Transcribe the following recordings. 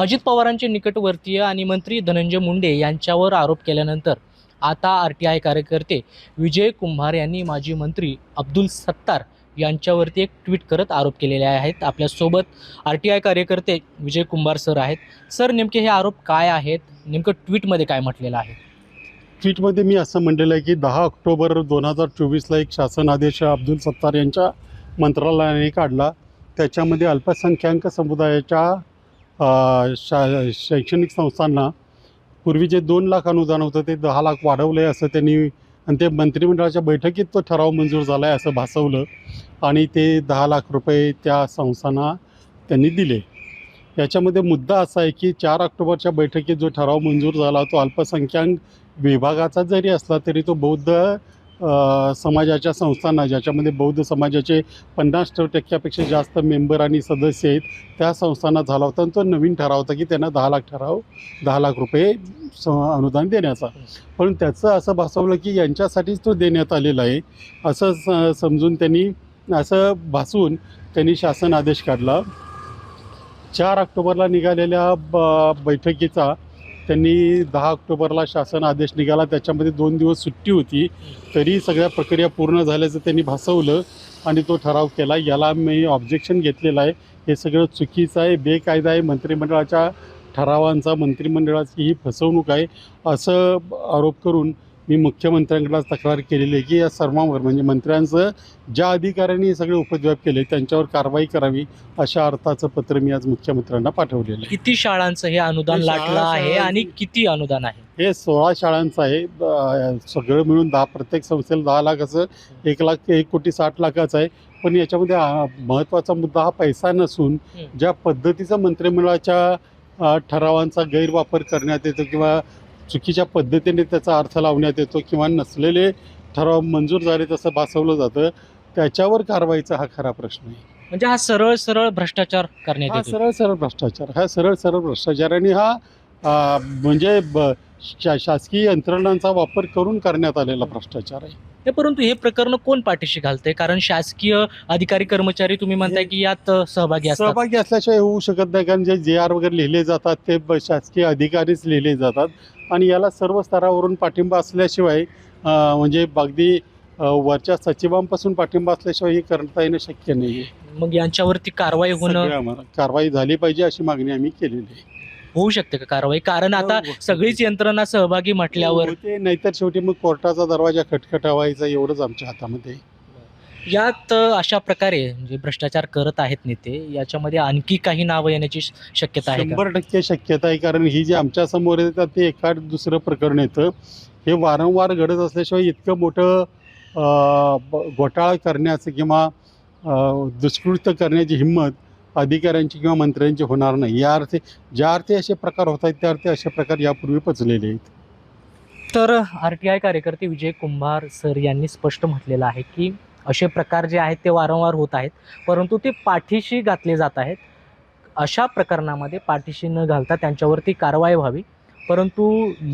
अजित पवारांचे निकटवर्तीय आणि मंत्री धनंजय मुंडे यांच्यावर आरोप केल्यानंतर आता आर टी आय कार्यकर्ते विजय कुंभार यांनी माजी मंत्री अब्दुल सत्तार यांच्यावरती एक ट्विट करत आरोप केलेले आहेत. आपल्यासोबत आर टी आय कार्यकर्ते विजय कुंभार सर आहेत. सर नेमके हे आरोप काय आहेत? नेमकं ट्विटमध्ये काय म्हटलेलं आहे? ट्विटमध्ये मी असं म्हणलेलं आहे की दहा ऑक्टोबर दोन हजार चोवीसला एक शासन आदेश अब्दुल सत्तार यांच्या मंत्रालयाने काढला. त्याच्यामध्ये अल्पसंख्याक समुदायाच्या शा शैक्षणिक संस्थांना पूर्वी जे दोन लाख अनुदान होतं ते दहा लाख वाढवलं आहे असं त्यांनी आणि ते मंत्रिमंडळाच्या बैठकीत तो ठराव मंजूर झाला आहे असं भासवलं. आणि ते दहा लाख रुपये त्या संस्थांना त्यांनी दिले. याच्यामध्ये मुद्दा असा आहे की चार ऑक्टोबरच्या बैठकीत जो ठराव मंजूर झाला तो अल्पसंख्याक विभागाचा जरी असला तरी तो बौद्ध समाजाच्या संस्थांना ज्याच्यामध्ये बौद्ध समाजाचे पन्नास टक्क्यापेक्षा जास्त मेंबर आणि सदस्य आहेत त्या संस्थांना झाला होता. आणि तो नवीन ठराव होता की त्यांना दहा लाख ठराव दहा लाख रुपये स अनुदान देण्याचा. पण त्याचं असं भासवलं की यांच्यासाठीच तो देण्यात आलेला आहे असं स समजून त्यांनी असं भासून त्यांनी शासन आदेश काढला. चार ऑक्टोबरला निघालेल्या ब बैठकीचा त्यांनी दहा ऑक्टोबरला शासन आदेश निघाला. त्याच्यामध्ये दोन दिवस सुट्टी होती. तरी सगळ्या प्रक्रिया पूर्ण झाल्याचं त्यांनी भासवलं आणि तो ठराव केला. याला मी ऑब्जेक्शन घेतलेलं आहे. हे सगळं चुकीचं आहे बेकायदा आहे. मंत्रिमंडळाच्या ठरावांचा मंत्रिमंडळाची ही फसवणूक आहे. असं आरोप करून मी मुख्यमंत्र्यांकडे तक्रार केलेली आहे की या सर्वांवर म्हणजे मंत्र्यांचं ज्या अधिकाऱ्यांनी हे सगळे उपद्व्याप केले त्यांच्यावर कारवाई करावी अशा अर्थाचं पत्र मी आज मुख्यमंत्र्यांना पाठवलेलं आहे. किती शाळांचं हे अनुदान लाटलं आहे आणि किती अनुदान आहे? हे सोळा शाळांचं आहे. सगळं मिळून दहा प्रत्येक संस्थेला दहा लाखाचं एक लाख एक कोटी साठ लाखाचं आहे. पण याच्यामध्ये महत्त्वाचा मुद्दा हा पैसा नसून. ज्या पद्धतीचा मंत्रिमंडळाच्या ठरावांचा गैरवापर करण्यात येतो किंवा चुकीच्या पद्धतीने त्याचा अर्थ लावण्यात येतो किंवा नसलेले ठराव मंजूर झाले तसं भासवलं जातं त्याच्यावर कारवाईचा हा खरा प्रश्न आहे. म्हणजे हा सरळ सरळ भ्रष्टाचार करण्यात हा येतो. सरळ सरळ भ्रष्टाचार हा सरळ सरळ भ्रष्टाचार आणि हा आ, म्हणजे ब- शा शासकीय यंत्रणांचा वापर करून करण्यात आलेला भ्रष्टाचार आहे. हे परंतु हे प्रकरण कोण पाठीशी घालते कारण शासकीय अधिकारी कर्मचारी तुम्ही म्हणताय की यात सहभागी असतात. सहभागी असल्याशिवाय होऊ शकत नाही कारण जे जे आर वगैरे लिहिले जातात ते ब- शासकीय अधिकारीच लिहिले जातात. आणि याला सर्व स्तरावरून पाठिंबा असल्याशिवाय अ, म्हणजे अगदी अ, वरच्या सचिवांपासून पाठिंबा असल्याशिवाय हे करता येणं शक्य नाही मग यांच्यावरती कारवाई होणं? सगळ्या आम्हाला कारवाई झाली पाहिजे अशी मागणी आम्ही केलेली आहे. होऊ शकते का कारवाई? कारण आता हो, हो. सगळीच यंत्रणा सहभागी म्हटल्यावर होते. नाहीतर शेवटी मग कोर्टाचा दरवाजा खटखटावायचा एवढंच आमच्या हातामध्ये. यात अशा प्रकारे म्हणजे भ्रष्टाचार करत आहेत नेते. याच्यामध्ये आणखी काही नावं येण्याची शक्यता आहे शंभर टक्के शक्यता आहे. कारण ही जी आमच्यासमोर येतात ते एखाद दुसरं प्रकरण येतं. हे वारंवार घडत असल्याशिवाय इतकं मोठं घोटाळा करण्याचं किंवा अं, दुष्कृत्य करण्याची हिंमत अधिकाऱ्यांची किंवा मंत्र्यांची होणार नाही. या अर्थी ज्या अर्थी असे प्रकार होत आहेत त्या अर्थी असे प्रकार यापूर्वी पचलेले आहेत. तर आर टी आय कार्यकर्ते विजय कुंभार सर यांनी स्पष्ट म्हटलेलं आहे की असे प्रकार जे आहेत ते वारंवार होत आहेत परंतु ते पाठीशी घातले जात आहेत. अशा प्रकरणामध्ये पाठीशी न घालता त्यांच्यावरती कारवाई व्हावी. परंतु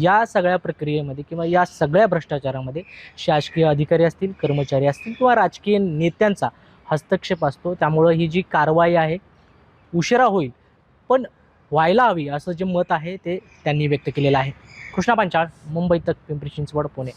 या सगळ्या प्रक्रियेमध्ये किंवा या सगळ्या भ्रष्टाचारामध्ये शासकीय अधिकारी असतील कर्मचारी असतील किंवा राजकीय नेत्यांचा हस्तक्षेप असतो. त्यामुळं ही जी कारवाई आहे उशिरा होईल पण व्हायला हवी असं जे मत आहे ते त्यांनी व्यक्त केलेलं आहे. कृष्णा पांचाळ मुंबई तक पिंपरी चिंचवड पुणे.